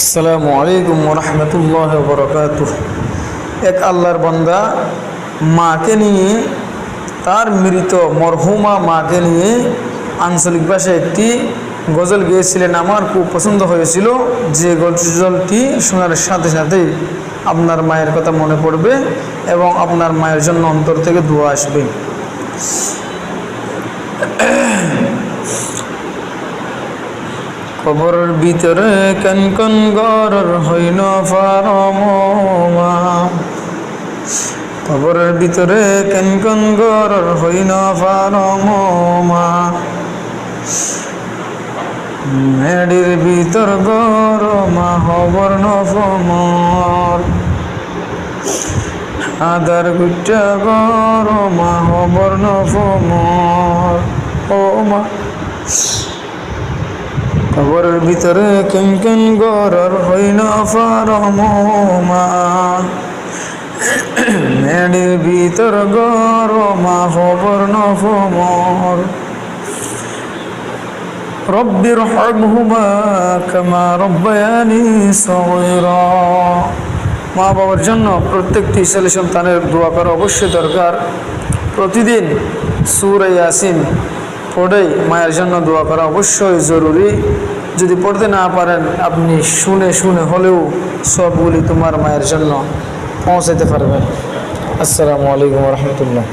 আসসালামু আলাইকুম রহমতুল্লাহ বরকাত এক আল্লাহর বান্দা মাকে নিয়ে, তার মৃত মরহুমা মাকে নিয়ে আঞ্চলিক ভাষায় একটি গজল গেয়েছিলেন। আমার খুব পছন্দ হয়েছিল। যে গজলটি শোনার সাথে সাথেই আপনার মায়ের কথা মনে পড়বে এবং আপনার মায়ের জন্য অন্তর থেকে দোয়া আসবে। কবরের ভিতরে কন কন গরর হইন ফারমা কবরের ভিতরে কেন কন গরর হইন ফারমা মেডির ভিতর গরমা হবর নফমর আদার গুচ্ছা গরমা হবর নফমর ও মা। কবরের ভিতরে কেন কেন গরর হইল ফারমা মেডির ভিতর গর গরমা খবর নফমর রব্বির হবহুমা কামা রব্বায়ানি সগীরা। মা বাবার জন্য প্রত্যেকটি ছেলে সন্তানের দোয়া করা অবশ্যই দরকার। প্রতিদিন সুর ইয়াসিন পড়ে মায়ের জন্য দোয়া করা অবশ্যই জরুরি। যদি পড়তে না পারেন, আপনি শুনে শুনে হলেও সবগুলি তোমার মায়ের জন্য পৌঁছাতে পারবেন। আসসালামু আলাইকুম রহমতুল্লাহ।